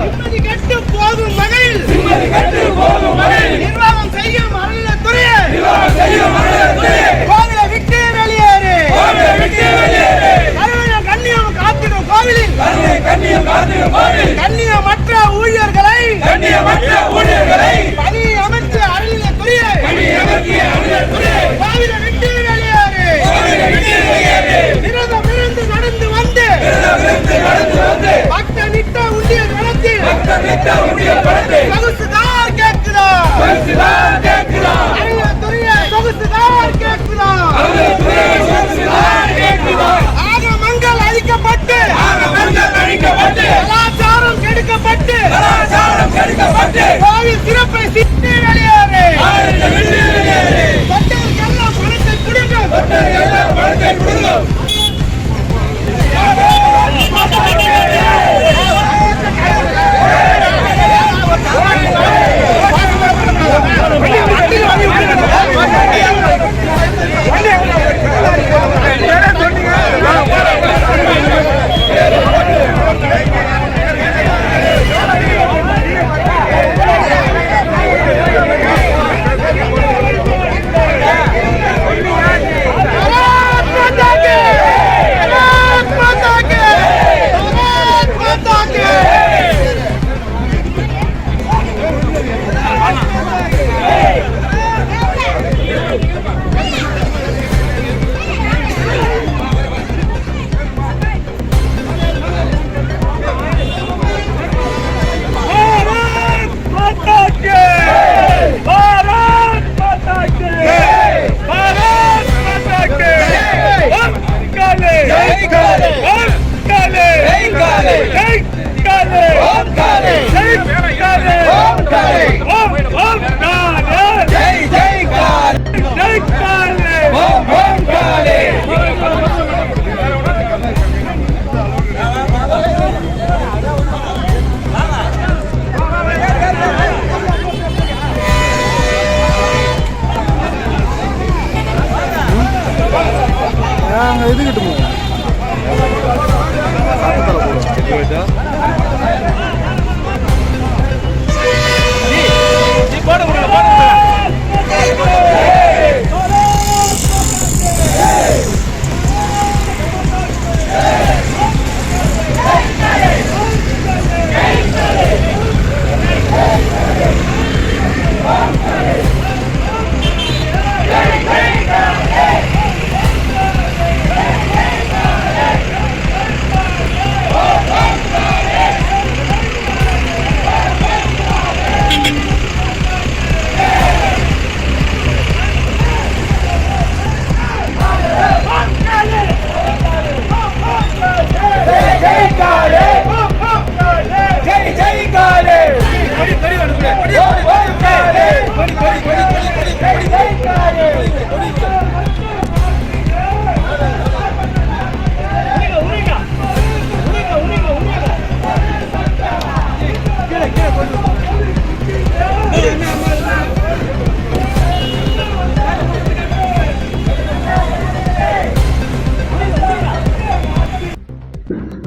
நிம்மதி கட்டு போகும் வகையில் கட்டு போகும் வகையில் தொகுதியை படத்தை தொகுசுதான் கேட்கிறார். தொகுசுதான் கேட்கிறார். அறிவு துறையை தொகுசுதான் கேட்கிறார். அறிவு அழிக்கப்பட்டு ஆகமங்கள் அழிக்கப்பட்டு கலாச்சாரம் கெடுக்கப்பட்டு கலாச்சாரம் கெடுக்கப்பட்டு சிறப்பை சித்தி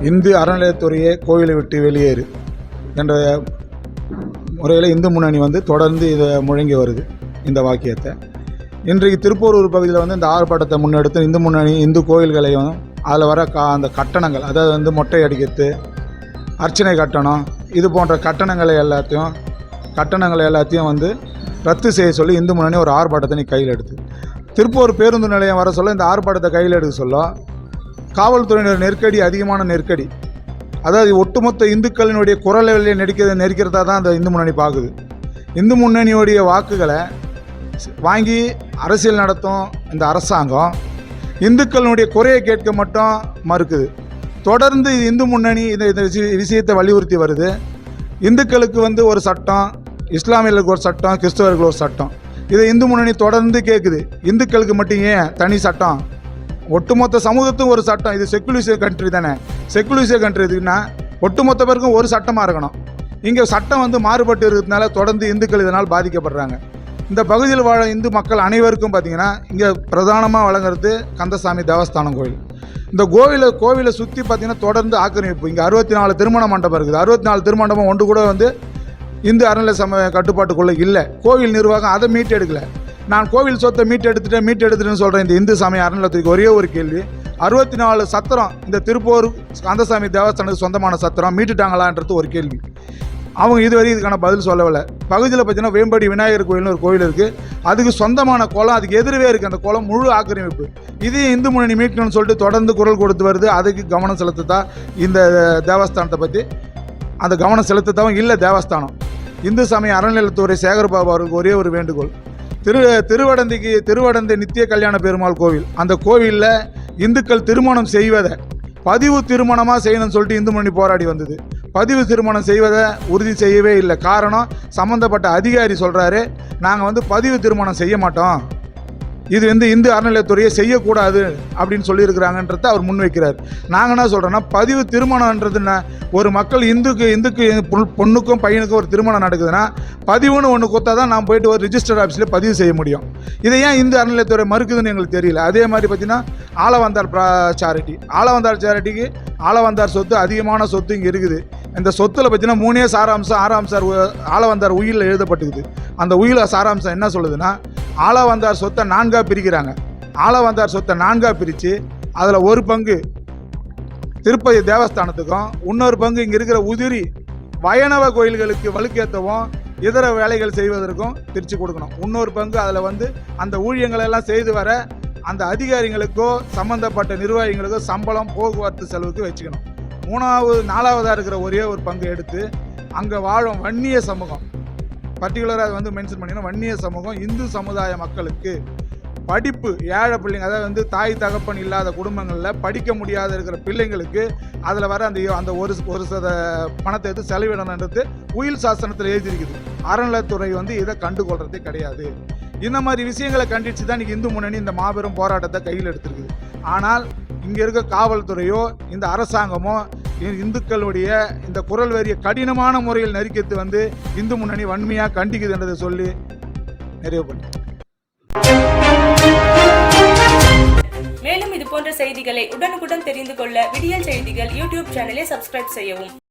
இந்து அறநிலையத்துறையே கோவிலை விட்டு வெளியேறு என்ற முறையில் இந்து முன்னணி வந்து தொடர்ந்து இதை முழங்கி வருது இந்த வாக்கியத்தை. இன்றைக்கு திருப்பூரூர் பகுதியில் வந்து இந்த ஆர்ப்பாட்டத்தை முன்னெடுத்து இந்து முன்னணி இந்து கோயில்களையும் அதில் வர கா அந்த கட்டணங்கள் அதாவது வந்து மொட்டை அடிக்கிறது அர்ச்சனை கட்டணம் இது போன்ற கட்டணங்களை எல்லாத்தையும் கட்டணங்களை எல்லாத்தையும் வந்து ரத்து செய்ய சொல்லி இந்து முன்னணி ஒரு ஆர்ப்பாட்டத்தை நீ கையில் எடுத்து. திருப்பூர் பேருந்து நிலையம் வர சொல்ல இந்த ஆர்ப்பாட்டத்தை கையில் எடுக்க சொல்ல காவல்துறையினர் நெருக்கடி அதிகமான நெருக்கடி. அதாவது ஒட்டுமொத்த இந்துக்களினுடைய குரலை நெரிக்க நெருக்கிறதா தான் அந்த இந்து முன்னணி பார்க்குது. இந்து முன்னணியுடைய வாக்குகளை வாங்கி அரசியல் நடத்தும் இந்த அரசாங்கம் இந்துக்களுடைய குறையை கேட்க மட்டும் மறுக்குது. தொடர்ந்து இந்து முன்னணி இந்த இந்த விஷய- விஷயத்தை வலியுறுத்தி வருது. இந்துக்களுக்கு வந்து ஒரு சட்டம் இஸ்லாமியர்களுக்கு ஒரு சட்டம் கிறிஸ்தவர்களுக்கு ஒரு சட்டம். இதை இந்து முன்னணி தொடர்ந்து கேட்குது. இந்துக்களுக்கு மட்டும் ஏன் தனி சட்டம்? ஒட்டுமொத்த சமூகத்துக்கும் ஒரு சட்டம். இது செக்குலிச கண்ட்ரி தானே. செக்குலிச கண்ட்ரி இதுன்னா ஒட்டுமொத்த பேருக்கும் ஒரு சட்டமாக இருக்கணும். இங்கே சட்டம் வந்து மாறுபட்டு இருக்கிறதுனால தொடர்ந்து இந்துக்கள் இதனால் பாதிக்கப்படுறாங்க. இந்த பகுதியில் வாழ இந்து மக்கள் அனைவருக்கும் பார்த்தீங்கன்னா இங்கே பிரதானமாக வழங்குறது கந்தசாமி தேவஸ்தானம் கோயில். இந்த கோவிலை கோவிலை சுற்றி பார்த்திங்கன்னா தொடர்ந்து ஆக்கிரமிப்பு. இங்கே அறுபத்தி நாலு திருமண மண்டபம் இருக்குது. அறுபத்தி நாலு திருமண்டபம் ஒன்று கூட வந்து இந்து அறநிலை சமய கட்டுப்பாட்டுக்குள்ளே இல்லை. கோவில் நிர்வாகம் அதை மீட்டு எடுக்கலை. நான் கோவில் சொத்தை மீட்டு எடுத்துட்டேன் மீட்டு எடுத்துட்டேன்னு சொல்கிறேன் இந்த இந்து சமய அறநிலையத்துக்கு ஒரே ஒரு கேள்வி. அறுபத்தி நாலு சத்திரம் இந்த திருப்பூர் கந்தசாமி தேவஸ்தானத்துக்கு சொந்தமான சத்திரம் மீட்டுட்டாங்களான்றது ஒரு கேள்வி. அவங்க இதுவரை இதுக்கான பதில் சொல்லவில்லை. பகுதியில் பார்த்தீங்கன்னா வேம்படி விநாயகர் கோயில்னு ஒரு கோயில் இருக்குது அதுக்கு சொந்தமான குளம் அதுக்கு எதிரவே இருக்குது அந்த குளம் முழு ஆக்கிரமிப்பு. இது இந்து முன்னணி மீட்கணும்னு சொல்லிட்டு தொடர்ந்து குரல் கொடுத்து வருது. அதுக்கு கவனம் செலுத்ததா இந்த தேவஸ்தானத்தை பற்றி அந்த கவனம் செலுத்தத்தவும் இல்லை தேவஸ்தானம்? இந்து சமய அறநிலையத்துறை சேகர்பாபு அவருக்கு ஒரே ஒரு வேண்டுகோள். திரு திருவடந்திக்கு திருவடந்தை நித்திய கல்யாண பெருமாள் கோவில். அந்த கோவிலில் இந்துக்கள் திருமணம் செய்வதை பதிவு திருமணமாக செய்யணும்னு சொல்லிட்டு இந்து மணி போராடி வந்தது. பதிவு திருமணம் செய்வதை உறுதி செய்யவே இல்லை. காரணம் சம்மந்தப்பட்ட அதிகாரி சொல்கிறாரு நாங்கள் வந்து பதிவு திருமணம் செய்ய மாட்டோம். இது வந்து இந்து அறநிலையத்துறையை செய்யக்கூடாது அப்படின்னு சொல்லியிருக்கிறாங்கன்றத அவர் முன்வைக்கிறார். நாங்கள் என்ன சொல்கிறோன்னா பதிவு திருமணம்ன்றது என்ன? ஒரு மக்கள் இந்துக்கு இந்துக்கு பொண்ணுக்கும் பையனுக்கும் ஒரு திருமணம் நடக்குதுன்னா பதிவுன்னு ஒன்று கொடுத்தா தான் நான் போயிட்டு ஒரு ரிஜிஸ்டர் ஆஃபீஸில் பதிவு செய்ய முடியும். இதை ஏன் இந்து அறநிலையத்துறை மறுக்குதுன்னு எங்களுக்கு தெரியல. அதே மாதிரி பார்த்தீங்கன்னா ஆலவந்தார் சேரிட்டி ஆலவந்தார் சேரிட்டிக்கு ஆலவந்தார் சொத்து அதிகமான சொத்து இங்கே இருக்குது. இந்த சொத்தில் பார்த்தீங்கன்னா மூணே சாராம்சம் ஆறாம் சார் ஆலவந்தார் உயிரில் எழுதப்பட்டுக்குது அந்த உயில சாராம்சம் என்ன சொல்லுதுன்னா ஆலவந்தார் சொத்தை நான்காக பிரிக்கிறாங்க. ஆலவந்தார் சொத்தை நான்காக பிரித்து அதில் ஒரு பங்கு திருப்பதி தேவஸ்தானத்துக்கும் இன்னொரு பங்கு இங்கே இருக்கிற உதிரி வைணவ கோயில்களுக்கு வலுக்கேற்றவும் இதர வேலைகள் செய்வதற்கும் பிரித்து கொடுக்கணும். இன்னொரு பங்கு அதில் வந்து அந்த ஊழியங்களை எல்லாம் செய்து வர அந்த அதிகாரிகளுக்கோ சம்பந்தப்பட்ட நிர்வாகிகளுக்கோ சம்பளம் போக்குவரத்து செலவுக்கு வச்சுக்கணும். மூணாவது நாலாவதாக இருக்கிற ஒரே ஒரு பங்கு எடுத்து அங்கே வாழும் வன்னிய சமூகம் பர்டிகுலராக அது வந்து மென்ஷன் பண்ணிங்கன்னா வன்னிய சமூகம் இந்து சமுதாய மக்களுக்கு படிப்பு ஏழை பிள்ளைங்க அதாவது வந்து தாய் தகப்பன் இல்லாத குடும்பங்களில் படிக்க முடியாத இருக்கிற பிள்ளைங்களுக்கு அதில் வர அந்த அந்த ஒரு ஒரு சத பணத்தை எடுத்து செலவிடணுன்றது உயில் சாசனத்தில் எழுதியிருக்குது. அறநிலைத்துறை வந்து இதை கண்டுகொள்றதே கிடையாது. இந்த மாதிரி விஷயங்களை கண்டித்து தான் இன்றைக்கி இந்து முன்னணி இந்த மாபெரும் போராட்டத்தை கையில் எடுத்திருக்குது. ஆனால் இங்கே இருக்க காவல்துறையோ இந்த அரசாங்கமோ இந்துக்களுடைய இந்த குரல் வரிய கடினமான முறையில் நெருக்கித்து வந்து இந்து முன்னணி வன்மையாக கண்டிக்குது என்றதை சொல்லி நிறைவு மேலும் இது போன்ற செய்திகளை உடனுக்குடன் தெரிந்து கொள்ள விடியல் செய்திகள் யூடியூப் சேனலை சப்ஸ்கிரைப் செய்யவும்.